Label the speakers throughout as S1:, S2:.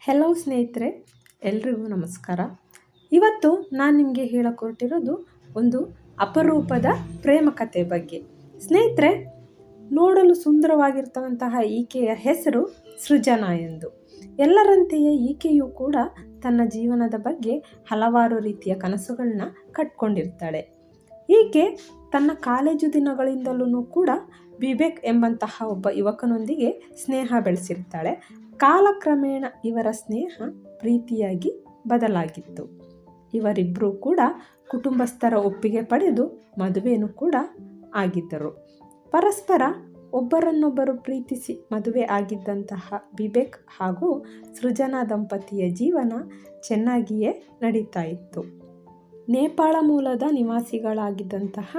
S1: Hello ಸ್ನೇಹಿತರೆ, ಎಲ್ರಿಗೂ ನಮಸ್ಕಾರ. ಇವತ್ತು ನಾನು ನಿಮಗೆ ಹೇಳಕೊಟ್ಟಿರೋದು ಒಂದು ಅಪರೂಪದ ಪ್ರೇಮ ಕಥೆ ಬಗ್ಗೆ. ಸ್ನೇಹಿತರೆ, ನೋಡಲು ಸುಂದರವಾಗಿರ್ತಕ್ಕಂತಹ ಈಕೆಯ ಹೆಸರು ಸೃಜನಾ ಎಂದು. ಎಲ್ಲರಂತೆಯೇ ಈಕೆಯೂ ಕೂಡ ತನ್ನ ಜೀವನದ ಬಗ್ಗೆ ಹಲವಾರು ರೀತಿಯ ಕನಸುಗಳನ್ನ ಕಟ್ಕೊಂಡಿರ್ತಾಳೆ. ಈಕೆ ತನ್ನ ಕಾಲೇಜು ದಿನಗಳಿಂದಲೂ ಕೂಡ ವಿವೇಕ್ ಎಂಬಂತಹ ಒಬ್ಬ ಯುವಕನೊಂದಿಗೆ ಸ್ನೇಹ ಬೆಳೆಸಿರ್ತಾಳೆ. ಕಾಲಕ್ರಮೇಣ ಇವರ ಸ್ನೇಹ ಪ್ರೀತಿಯಾಗಿ ಬದಲಾಗಿತ್ತು. ಇವರಿಬ್ಬರೂ ಕೂಡ ಕುಟುಂಬಸ್ಥರ ಒಪ್ಪಿಗೆ ಪಡೆದು ಮದುವೆಯೂ ಕೂಡ ಆಗಿದ್ದರು. ಪರಸ್ಪರ ಒಬ್ಬರನ್ನೊಬ್ಬರು ಪ್ರೀತಿಸಿ ಮದುವೆ ಆಗಿದ್ದಂತಹ ವಿವೇಕ್ ಹಾಗೂ ಸೃಜನಾ ದಂಪತಿಯ ಜೀವನ ಚೆನ್ನಾಗಿಯೇ ನಡೀತಾ ಇತ್ತು. ನೇಪಾಳ ಮೂಲದ ನಿವಾಸಿಗಳಾಗಿದ್ದಂತಹ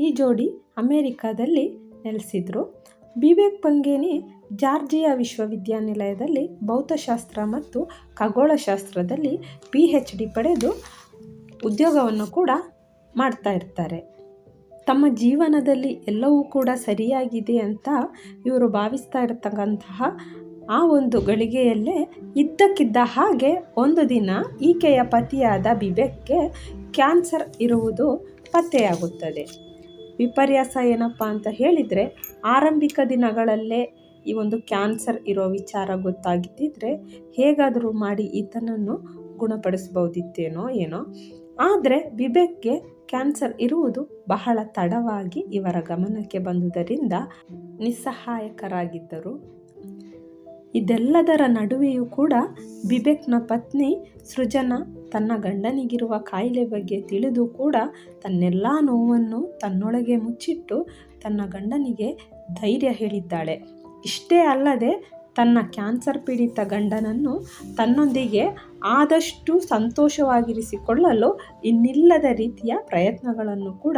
S1: ಈ ಜೋಡಿ ಅಮೇರಿಕಾದಲ್ಲಿ ನೆಲೆಸಿದ್ರು. ವಿವೇಕ್ ಪಂಗೇನಿ ಜಾರ್ಜಿಯಾ ವಿಶ್ವವಿದ್ಯಾನಿಲಯದಲ್ಲಿ ಭೌತಶಾಸ್ತ್ರ ಮತ್ತು ಖಗೋಳಶಾಸ್ತ್ರದಲ್ಲಿ ಪಿ ಹೆಚ್ ಡಿ ಪಡೆದು ಉದ್ಯೋಗವನ್ನು ಕೂಡ ಮಾಡ್ತಾ ಇರ್ತಾರೆ. ತಮ್ಮ ಜೀವನದಲ್ಲಿ ಎಲ್ಲವೂ ಕೂಡ ಸರಿಯಾಗಿದೆ ಅಂತ ಇವರು ಭಾವಿಸ್ತಾ ಇರತಕ್ಕಂತಹ ಆ ಒಂದು ಗಳಿಗೆಯಲ್ಲೇ ಇದ್ದಕ್ಕಿದ್ದ ಹಾಗೆ ಒಂದು ದಿನ ಈಕೆಯ ಪತಿಯಾದ ಬಿಬೆಕ್ಗೆ ಕ್ಯಾನ್ಸರ್ ಇರುವುದು ಪತ್ತೆಯಾಗುತ್ತದೆ. ವಿಪರ್ಯಾಸ ಏನಪ್ಪ ಅಂತ ಹೇಳಿದರೆ ಆರಂಭಿಕ ದಿನಗಳಲ್ಲೇ ಈ ಒಂದು ಕ್ಯಾನ್ಸರ್ ಇರೋ ವಿಚಾರ ಗೊತ್ತಾಗಿದ್ದಿದ್ರೆ ಹೇಗಾದರೂ ಮಾಡಿ ಈತನನ್ನು ಗುಣಪಡಿಸ್ಬೋದಿತ್ತೇನೋ ಏನೋ. ಆದರೆ ವಿವೇಕ್ಗೆ ಕ್ಯಾನ್ಸರ್ ಇರುವುದು ಬಹಳ ತಡವಾಗಿ ಇವರ ಗಮನಕ್ಕೆ ಬಂದುದರಿಂದ ನಿಸ್ಸಹಾಯಕರಾಗಿದ್ದರು. ಇದೆಲ್ಲದರ ನಡುವೆಯೂ ಕೂಡ ಬಿಬೆಕ್ನ ಪತ್ನಿ ಸೃಜನ ತನ್ನ ಗಂಡನಿಗಿರುವ ಕಾಯಿಲೆ ಬಗ್ಗೆ ತಿಳಿದು ಕೂಡ ತನ್ನೆಲ್ಲ ನೋವನ್ನು ತನ್ನೊಳಗೆ ಮುಚ್ಚಿಟ್ಟು ತನ್ನ ಗಂಡನಿಗೆ ಧೈರ್ಯ ಹೇಳಿದ್ದಾಳೆ. ಇಷ್ಟೇ ಅಲ್ಲದೆ ತನ್ನ ಕ್ಯಾನ್ಸರ್ ಪೀಡಿತ ಗಂಡನನ್ನು ತನ್ನೊಂದಿಗೆ ಆದಷ್ಟು ಸಂತೋಷವಾಗಿರಿಸಿಕೊಳ್ಳಲು ಇನ್ನಿಲ್ಲದ ರೀತಿಯ ಪ್ರಯತ್ನಗಳನ್ನು ಕೂಡ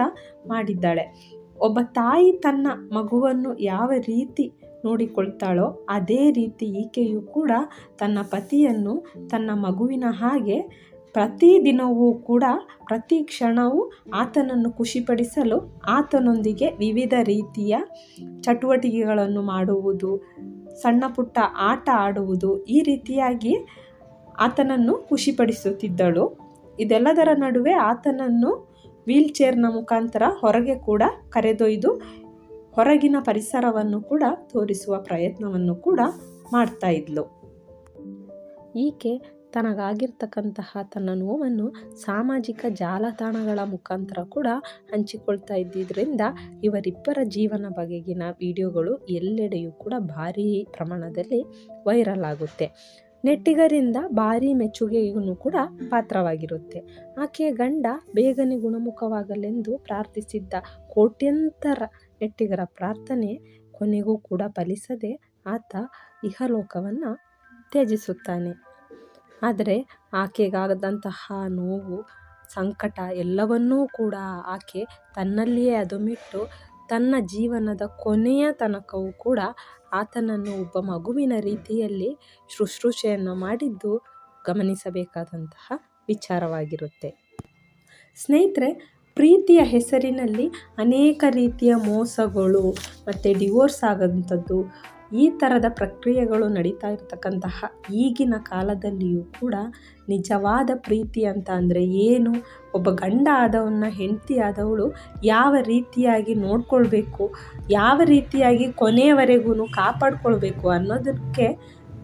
S1: ಮಾಡಿದ್ದಾಳೆ. ಒಬ್ಬ ತಾಯಿ ತನ್ನ ಮಗುವನ್ನು ಯಾವ ರೀತಿ ನೋಡಿಕೊಳ್ತಾಳೋ, ಅದೇ ರೀತಿ ಈಕೆಯು ಕೂಡ ತನ್ನ ಪತಿಯನ್ನು ತನ್ನ ಮಗುವಿನ ಹಾಗೆ ಪ್ರತಿದಿನವೂ ಕೂಡ, ಪ್ರತಿ ಕ್ಷಣವೂ ಆತನನ್ನು ಖುಷಿಪಡಿಸಲು ಆತನೊಂದಿಗೆ ವಿವಿಧ ರೀತಿಯ ಚಟುವಟಿಕೆಗಳನ್ನು ಮಾಡುವುದು, ಸಣ್ಣ ಪುಟ್ಟ ಆಟ ಆಡುವುದು ಈ ರೀತಿಯಾಗಿ ಆತನನ್ನು ಖುಷಿಪಡಿಸುತ್ತಿದ್ದಳು. ಇದೆಲ್ಲದರ ನಡುವೆ ಆತನನ್ನು ವೀಲ್ ಚೇರ್ನ ಮುಖಾಂತರ ಹೊರಗೆ ಕೂಡ ಕರೆದೊಯ್ದು ಹೊರಗಿನ ಪರಿಸರವನ್ನು ಕೂಡ ತೋರಿಸುವ ಪ್ರಯತ್ನವನ್ನು ಕೂಡ ಮಾಡ್ತಾ ಇದ್ಲು. ಈಕೆ ತನಗಾಗಿರ್ತಕ್ಕಂತಹ ತನ್ನ ನೋವನ್ನು ಸಾಮಾಜಿಕ ಜಾಲತಾಣಗಳ ಮುಖಾಂತರ ಕೂಡ ಹಂಚಿಕೊಳ್ತಾ ಇದ್ದಿದ್ದರಿಂದ ಇವರಿಬ್ಬರ ಜೀವನ ಬಗೆಗಿನ ವಿಡಿಯೋಗಳು ಎಲ್ಲೆಡೆಯೂ ಕೂಡ ಭಾರೀ ಪ್ರಮಾಣದಲ್ಲಿ ವೈರಲ್ ಆಗುತ್ತೆ. ನೆಟ್ಟಿಗರಿಂದ ಭಾರೀ ಮೆಚ್ಚುಗೆಗೂ ಕೂಡ ಪಾತ್ರವಾಗಿರುತ್ತೆ. ಆಕೆಯ ಗಂಡ ಬೇಗನೆ ಗುಣಮುಖವಾಗಲೆಂದು ಪ್ರಾರ್ಥಿಸಿದ್ದ ಕೋಟ್ಯಂತರ ನೆಟ್ಟಿಗರ ಪ್ರಾರ್ಥನೆ ಕೊನೆಗೂ ಕೂಡ ಫಲಿಸದೆ ಆತ ಇಹಲೋಕವನ್ನು ತ್ಯಜಿಸುತ್ತಾನೆ. ಆದರೆ ಆಕೆಗಾದಂತಹ ನೋವು, ಸಂಕಟ ಎಲ್ಲವನ್ನೂ ಕೂಡ ಆಕೆ ತನ್ನಲ್ಲಿಯೇ ಅದುಮಿಟ್ಟು ತನ್ನ ಜೀವನದ ಕೊನೆಯ ತನಕವೂ ಕೂಡ ಆತನನ್ನು ಒಬ್ಬ ಮಗುವಿನ ರೀತಿಯಲ್ಲಿ ಶುಶ್ರೂಷೆಯನ್ನು ಮಾಡಿದ್ದು ಗಮನಿಸಬೇಕಾದಂತಹ ವಿಚಾರವಾಗಿರುತ್ತೆ. ಸ್ನೇಹಿತರೆ ಪ್ರೀತಿಯ ಹೆಸರಿನಲ್ಲಿ ಅನೇಕ ರೀತಿಯ ಮೋಸಗಳು ಮತ್ತು ಡಿವೋರ್ಸ್ ಆಗೋಂಥದ್ದು ಈ ಥರದ ಪ್ರಕ್ರಿಯೆಗಳು ನಡೀತಾ ಇರತಕ್ಕಂತಹ ಈಗಿನ ಕಾಲದಲ್ಲಿಯೂ ಕೂಡ ನಿಜವಾದ ಪ್ರೀತಿ ಅಂತ ಅಂದರೆ ಏನು? ಒಬ್ಬ ಗಂಡ ಆದವನ್ನ, ಹೆಂಡತಿ ಆದವಳು ಯಾವ ರೀತಿಯಾಗಿ ನೋಡ್ಕೊಳ್ಬೇಕು? ಯಾವ ರೀತಿಯಾಗಿ ಕೊನೆಯವರೆಗೂ ಕಾಪಾಡ್ಕೊಳ್ಬೇಕು ಅನ್ನೋದಕ್ಕೆ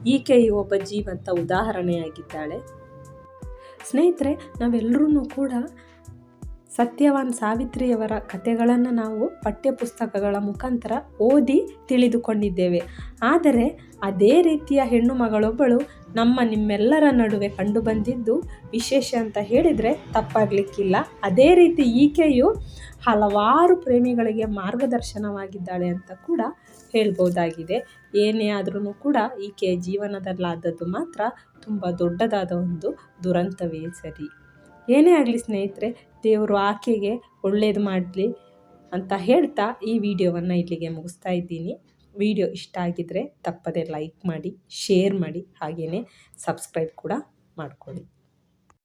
S1: ಈಕೆಯು ಒಬ್ಬ ಜೀವಂತ ಉದಾಹರಣೆಯಾಗಿದ್ದಾಳೆ. ಸ್ನೇಹಿತರೆ ನಾವೆಲ್ಲರೂ ಕೂಡ ಸತ್ಯವಾನ್ ಸಾವಿತ್ರಿಯವರ ಕಥೆಗಳನ್ನು ನಾವು ಪಠ್ಯಪುಸ್ತಕಗಳ ಮುಖಾಂತರ ಓದಿ ತಿಳಿದುಕೊಂಡಿದ್ದೇವೆ. ಆದರೆ ಅದೇ ರೀತಿಯ ಹೆಣ್ಣು ಮಗಳೊಬ್ಬಳು ನಮ್ಮ ನಿಮ್ಮೆಲ್ಲರ ನಡುವೆ ಕಂಡುಬಂದಿದ್ದು ವಿಶೇಷ ಅಂತ ಹೇಳಿದರೆ ತಪ್ಪಾಗಲಿಕ್ಕಿಲ್ಲ. ಅದೇ ರೀತಿ ಈಕೆಯು ಹಲವಾರು ಪ್ರೇಮಿಗಳಿಗೆ ಮಾರ್ಗದರ್ಶನವಾಗಿದ್ದಾಳೆ ಅಂತ ಕೂಡ ಹೇಳ್ಬೋದಾಗಿದೆ. ಏನೇ ಆದ್ರೂ ಕೂಡ ಈಕೆಯ ಜೀವನದಲ್ಲಾದದ್ದು ಮಾತ್ರ ತುಂಬ ದೊಡ್ಡದಾದ ಒಂದು ದುರಂತವೇ ಸರಿ. ಏನೇ ಆಗಲಿ ಸ್ನೇಹಿತರೆ, ದೇವರು ಆಕೆಗೆ ಒಳ್ಳೇದು ಮಾಡಲಿ ಅಂತ ಹೇಳ್ತಾ ಈ ವಿಡಿಯೋವನ್ನು ಇಲ್ಲಿಗೆ ಮುಗಿಸ್ತಾ ಇದ್ದೀನಿ. ವಿಡಿಯೋ ಇಷ್ಟ ಆಗಿದ್ದರೆ ತಪ್ಪದೇ ಲೈಕ್ ಮಾಡಿ, ಶೇರ್ ಮಾಡಿ ಹಾಗೆಯೇ ಸಬ್ಸ್ಕ್ರೈಬ್ ಕೂಡ ಮಾಡಿಕೊಳ್ಳಿ.